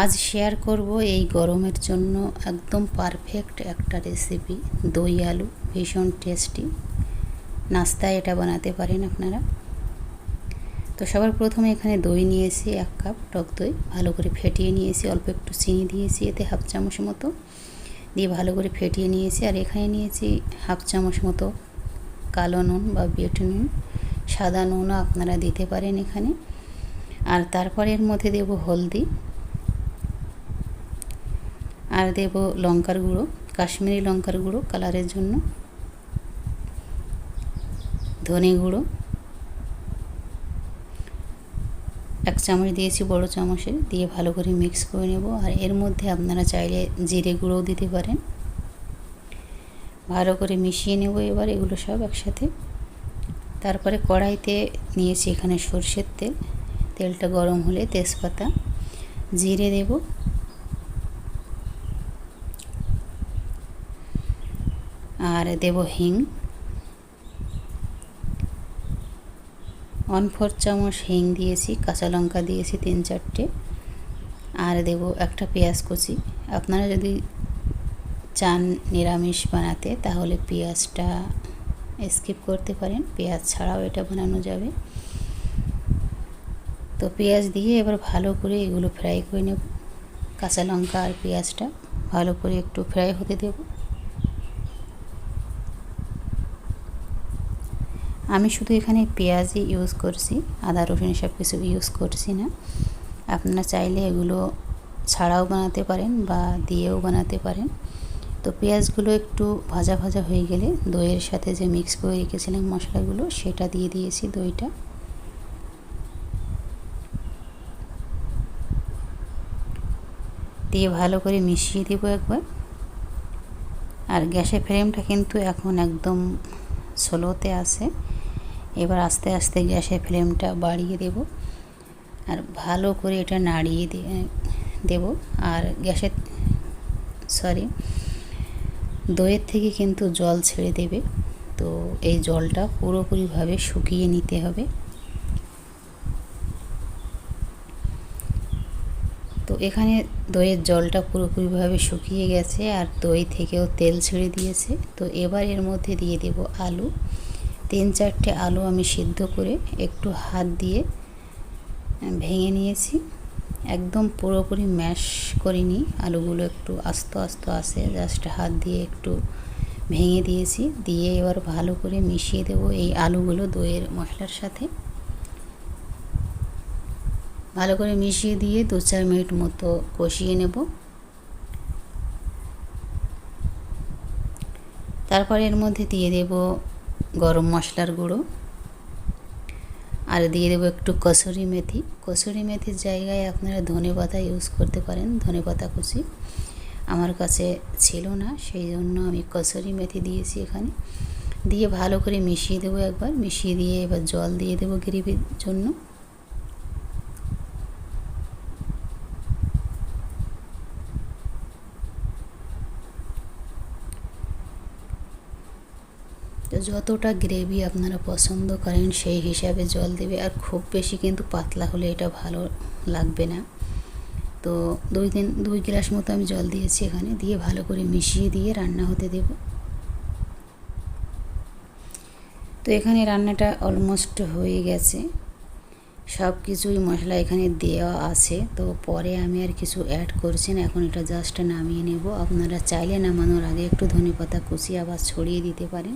আজ শেয়ার করব এই গরমের জন্য একদম পারফেক্ট একটা রেসিপি দই আলু, ভীষণ টেস্টি নাস্তায় এটা বানাতে পারেন আপনারা। তো সবার প্রথমে এখানে দই নিয়েছি, এক কাপ টক দই। ভালো করে ফেটিয়ে নিয়েছি, অল্প একটু চিনি দিয়েছি, এতে হাফ চামচ মতো। দিয়ে ভালো করে ফেটিয়ে নিয়েছি, আর এখানে নিয়েছি হাফ চামচ মতো কালো নুন বা বিট নুন। সাদা নুনও আপনারা দিতে পারেন এখানে। আর তারপরে এর মধ্যে দেব হলদি। আর দেব লঙ্কার গুঁড়ো, কাশ্মীরি লঙ্কার গুঁড়ো কালারের জন্য। ধনে গুঁড়ো। এক চামচ দিয়েছি বড় চামচের, দিয়ে ভালো করে মিক্স করে নেব। আর এর মধ্যে আপনারা চাইলে জিরে গুঁড়োও দিতে পারেন। ভালো করে মিশিয়ে নেব এবার এগুলো সব একসাথে। তারপরে কড়াইতে নিয়েছি এখানে সর্ষের তেল। তেলটা গরম হলে তেজপাতা। জিরে দেব। আর দেব হিং। ওয়ান ফোর চামচ হিং দিয়েছি, কাঁচা লঙ্কা দিয়েছি তিন চারটে। আর দেব একটা পেঁয়াজ কুচি। আপনারা যদি চান নিরামিষ বানাতে, তাহলে পেঁয়াজটা স্কিপ করতে পারেন। পেঁয়াজ ছাড়াও এটা বানানো যাবে। তো পেঁয়াজ দিয়ে এবার ভালো করে এগুলো ফ্রাই করে নেব। কাঁচা লঙ্কা আর পেঁয়াজটা ভালো করে একটু ফ্রাই হতে দেব। আমি শুধু এখানে পেঁয়াজই ইউজ করছি, আদা, রসুন সব কিছু ইউজ করছি না। আপনারা চাইলে এগুলো ছাড়াও বানাতে পারেন বা দিয়েও বানাতে পারেন। তো পেঁয়াজগুলো একটু ভাজা ভাজা হয়ে গেলে দইয়ের সাথে যে মিক্স করে রেখেছিলাম মশলাগুলো, সেটা দিয়ে দিয়েছি দইটা। দিয়ে ভালো করে মিশিয়ে দেবো একবার। আর গ্যাসের ফ্লেমটা কিন্তু এখন একদম স্লোতে আছে। এবার আস্তে আস্তে গ্যাসের ফ্লেমটা বাড়িয়ে দেব আর ভালো করে এটা নাড়িয়ে দেব আর গ্যাসের, সরি, দইয়ের থেকে কিন্তু জল ছেড়ে দেবে। তো এই জলটা পুরোপুরিভাবে শুকিয়ে নিতে হবে। তো এখানে দইয়ের জলটা পুরোপুরিভাবে শুকিয়ে গেছে আর দই থেকেও তেল ছেড়ে দিয়েছে। তো এবার এর মধ্যে দিয়ে দেব আলু। তিন চারটে আলু আমি সিদ্ধ করে একটু হাত দিয়ে ভেঙে নিয়েছি। একদম পুরোপুরি ম্যাশ করিনি। আলুগুলো একটু আস্ত আস্ত আছে জাস্ট হাত দিয়ে একটু ভেঙে দিয়েছি। দিয়ে এবার ভালো করে মিশিয়ে দেব এই আলুগুলো দইয়ের মশলার সাথে। ভালো করে মিশিয়ে দিয়ে দু চার মিনিট মতো কষিয়ে নেব। তারপর এর মধ্যে দিয়ে দেব গরম মশলার গুঁড়ো। আর দিয়ে দেবো একটু কসুরি মেথি। কসুরি মেথির জায়গায় আপনারা ধনে পাতা ইউজ করতে পারেন, ধনে পাতা কুচি। আমার কাছে ছিল না, সেই জন্য আমি কসুরি মেথি দিয়েছি এখানে। দিয়ে ভালো করে মিশিয়ে দেবো একবার। মিশিয়ে দিয়ে এবার জল দিয়ে দেবো গ্রেভির জন্য। তো যতটা গ্রেভি আপনারা পছন্দ করেন, সেই হিসাবে জল দেবে। আর খুব বেশি কিন্তু পাতলা হলে এটা ভালো লাগবে না। তো দুই দিন, দুই গ্লাস মতো আমি জল দিয়েছি এখানে। দিয়ে ভালো করে মিশিয়ে দিয়ে রান্না হতে দেব। তো এখানে রান্নাটা অলমোস্ট হয়ে গেছে। সব কিছুই মশলা এখানে দেওয়া আছে। তো পরে আমি আর কিছু অ্যাড করছি না। এখন এটা জাস্ট নামিয়ে নেব। আপনারা চাইলে নামানোর আগে একটু ধনে পাতা কুচি আবার ছড়িয়ে দিতে পারেন।